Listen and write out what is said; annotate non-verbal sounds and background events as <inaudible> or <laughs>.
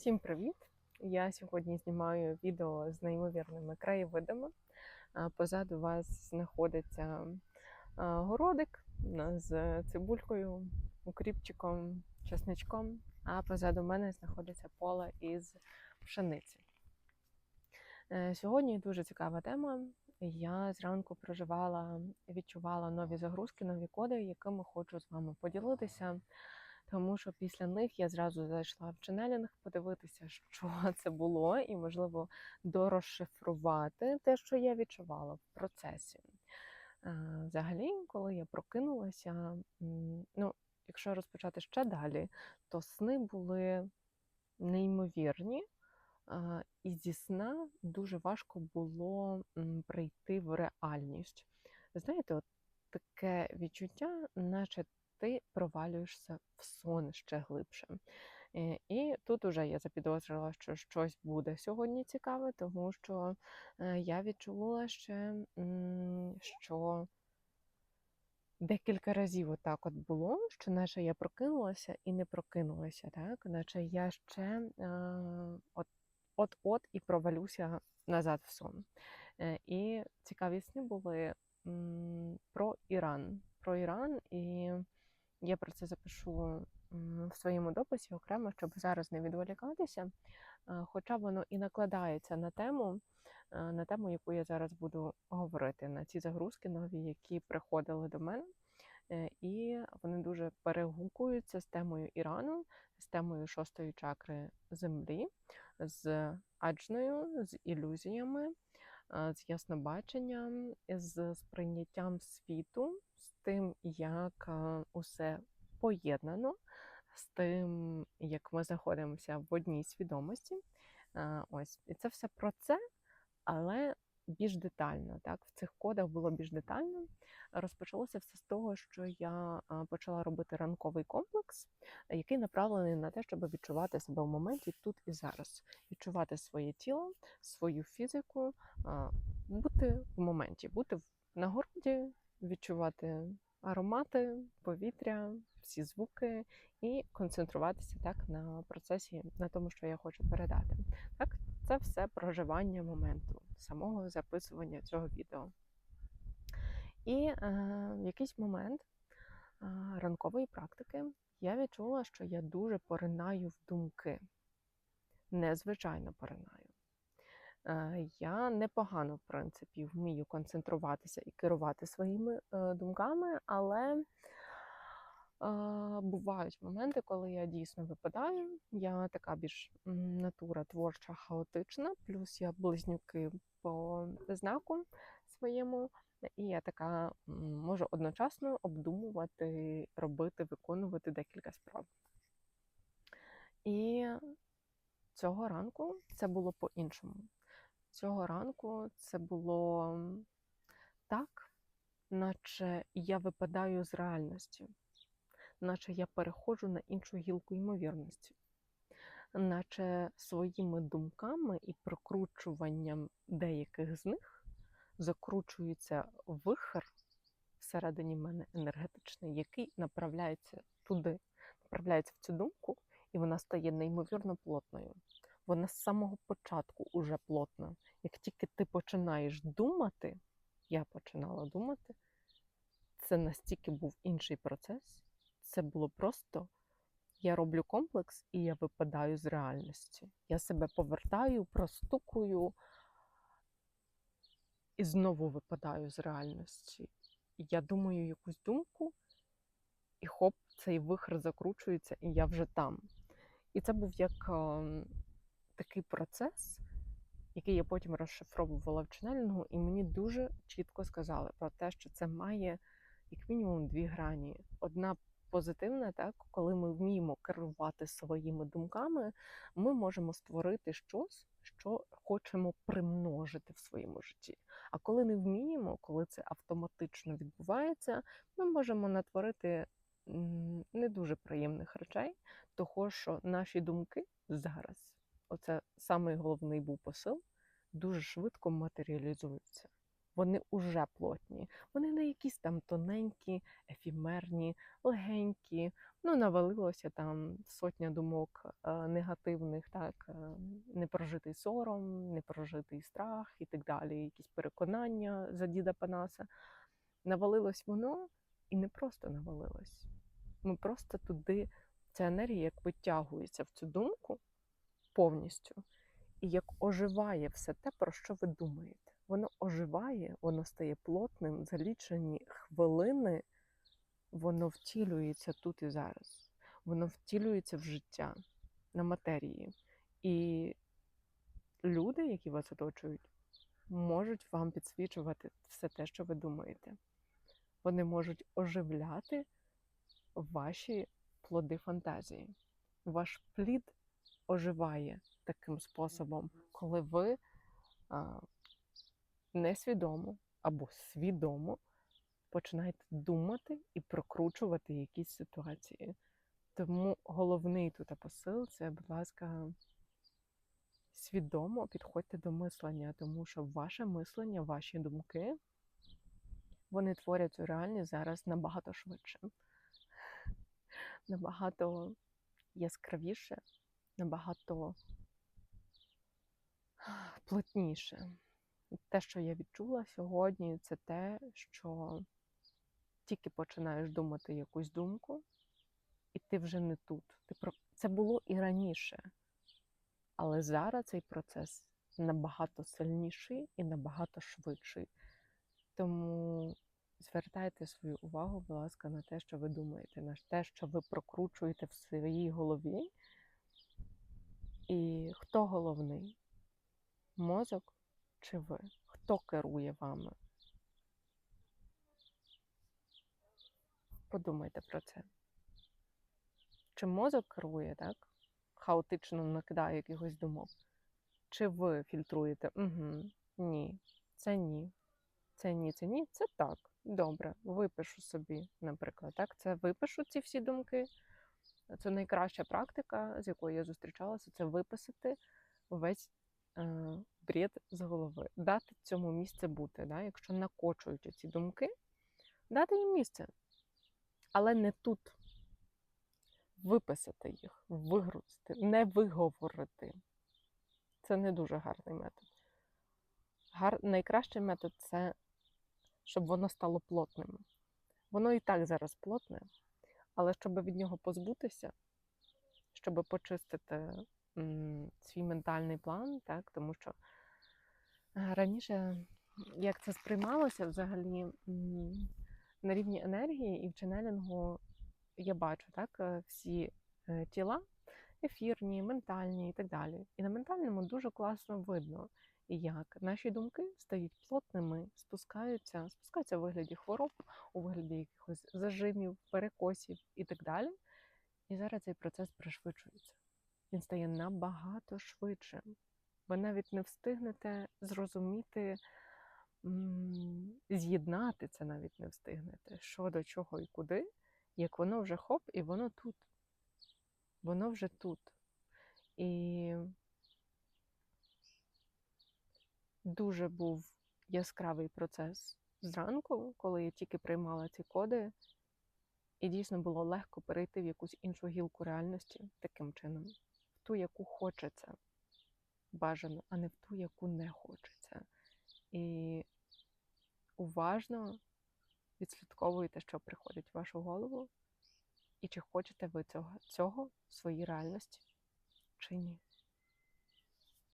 Всім привіт! Я сьогодні знімаю відео з неймовірними краєвидами. Позаду вас знаходиться городик з цибулькою, укріпчиком, чесничком, а позаду мене знаходиться поле із пшениці. Е, Сьогодні дуже цікава тема. Я зранку проживала, відчувала нові загрузки, нові коди, якими хочу з вами поділитися тому що після них я зразу зайшла в ченелінг подивитися, що <laughs> це було, і, можливо, дорозшифрувати те, що я відчувала в процесі. Е, Взагалі, коли я прокинулася, ну, якщо розпочати ще далі, то сни були неймовірні, е, і зі сна дуже важко було прийти в реальність. Знаєте, от таке відчуття, наче ти провалюєшся в сон ще глибше. Е, І тут уже я запідозрила, що щось буде сьогодні цікаве, тому що е, я відчула ще, що декілька разів отак от було, що наче я прокинулася і не прокинулася, так? наче я ще е, от, от-от і провалюся назад в сон. І цікаві сни були про Іран. Про Іран і я про це запишу в своєму дописі окремо, щоб зараз не відволікатися. Е, Хоча воно і накладається на тему, е, на тему, яку я зараз буду говорити, на ці загрузки нові, які приходили до мене. Е, І вони дуже перегукуються з темою Ірану, з темою шостої чакри землі, з аджною, з ілюзіями, з яснобаченням, з сприйняттям світу, тим, як е, усе поєднано, з тим, як ми знаходимося в одній свідомості. Е, Ось, і це все про це, але більш детально. Так, в цих кодах було більш детально. Розпочалося все з того, що я почала робити ранковий комплекс, який направлений на те, щоб відчувати себе в моменті тут і зараз, відчувати своє тіло, свою фізику, бути в моменті, бути в- на городі, відчувати аромати, повітря, всі звуки і концентруватися так на процесі, на тому, що я хочу передати. Так, це все проживання моменту, самого записування цього відео. І е, в якийсь момент е, ранкової практики я відчула, що я дуже поринаю в думки. Незвичайно поринаю. Е, я непогано, в принципі, вмію концентруватися і керувати своїми е, думками, але е, бувають моменти, коли я дійсно випадаю. Я така більш натура творча, хаотична, плюс я близнюки по знаку своєму. І я така можу одночасно обдумувати, робити, виконувати декілька справ. І цього ранку це було по-іншому. Цього ранку це було так, наче я випадаю з реальності, наче я переходжу на іншу гілку ймовірності, наче своїми думками і прокручуванням деяких з них закручується вихр всередині мене енергетичний, який направляється туди, направляється в цю думку, і вона стає неймовірно плотною. Вона з самого початку уже плотна. Як тільки ти починаєш думати, я починала думати, це настільки був інший процес. Це було просто я роблю комплекс і я випадаю з реальності. Я себе повертаю, простукую і знову випадаю з реальності. Я думаю якусь думку, і хоп, цей вихр закручується, і я вже там. І це був як ем, такий процес, який я потім розшифровувала в ченелінгу, і мені дуже чітко сказали про те, що це має як мінімум дві грані. Одна позитивна, так, коли ми вміємо керувати своїми думками, ми можемо створити щось, що хочемо примножити в своєму житті. А коли не вміємо, коли це автоматично відбувається, ми можемо натворити не дуже приємних речей, того що наші думки зараз, оце самий головний був посил, дуже швидко матеріалізуються. вони уже плотні. Вони не якісь там тоненькі, ефімерні, легенькі. Ну, навалилося там сотня думок е, негативних, так, е, непрожитий сором, непрожитий страх і так далі, якісь переконання за діда Панаса. Навалилось воно і не просто навалилось. Ми просто туди, ця енергія як витягується в цю думку повністю, і як оживає все те, про що ви думаєте. Воно оживає, воно стає плотним, за лічені хвилини воно втілюється тут і зараз. Воно втілюється в життя на матерії. І люди, які вас оточують, можуть вам підсвічувати все те, що ви думаєте. Вони можуть оживляти ваші плоди фантазії. Ваш плід оживає таким способом, коли ви несвідомо або свідомо починаєте думати і прокручувати якісь ситуації. Тому головний тут посил це, будь ласка, свідомо підходьте до мислення, тому що ваше мислення, ваші думки, вони творять цю реальність зараз набагато швидше, набагато яскравіше, набагато плотніше. Те, що я відчула сьогодні, це те, що тільки починаєш думати якусь думку, і ти вже не тут. Це було і раніше. Але зараз цей процес набагато сильніший і набагато швидший. Тому звертайте свою увагу, будь ласка, на те, що ви думаєте, на те, що ви прокручуєте в своїй голові. І хто головний? Мозок чи ви? Хто керує вами? Подумайте про це. Чи мозок керує, так? Хаотично накидає якихось думок? Чи ви фільтруєте? Угу, Ні, це ні. Це ні, це ні, це так. Добре, випишу собі, наприклад. Так, це випишу ці всі думки. Це найкраща практика, з якою я зустрічалася, це виписати весь е, бред з голови, дати цьому місце бути. Да? Якщо накочують ці думки, дати їм місце. Але не тут. Виписати їх, вигрузити, не виговорити. Це не дуже гарний метод. Гар... Найкращий метод це, щоб воно стало плотним. Воно і так зараз плотне, але щоб від нього позбутися, щоб почистити свій ментальний план, так, тому що е, раніше, як це сприймалося взагалі на рівні енергії і в ченелінгу я бачу так, е, всі е, тіла ефірні, ментальні і так далі. І на ментальному дуже класно видно, як наші думки стають плотними, спускаються, спускаються у вигляді хвороб, у вигляді якихось зажимів, перекосів і так далі. І зараз цей процес пришвидшується. Він стає набагато швидшим. Ви навіть не встигнете зрозуміти, з'єднати це навіть не встигнете, що до чого і куди, як воно вже хоп, і воно тут. Воно вже тут. І дуже був яскравий процес зранку, коли я тільки приймала ці коди, і дійсно було легко перейти в якусь іншу гілку реальності таким чином, в ту, яку хочеться бажано, а не в ту, яку не хочеться. І уважно відслідковуєте, що приходить в вашу голову, і чи хочете ви цього, цього в своїй реальності, чи ні.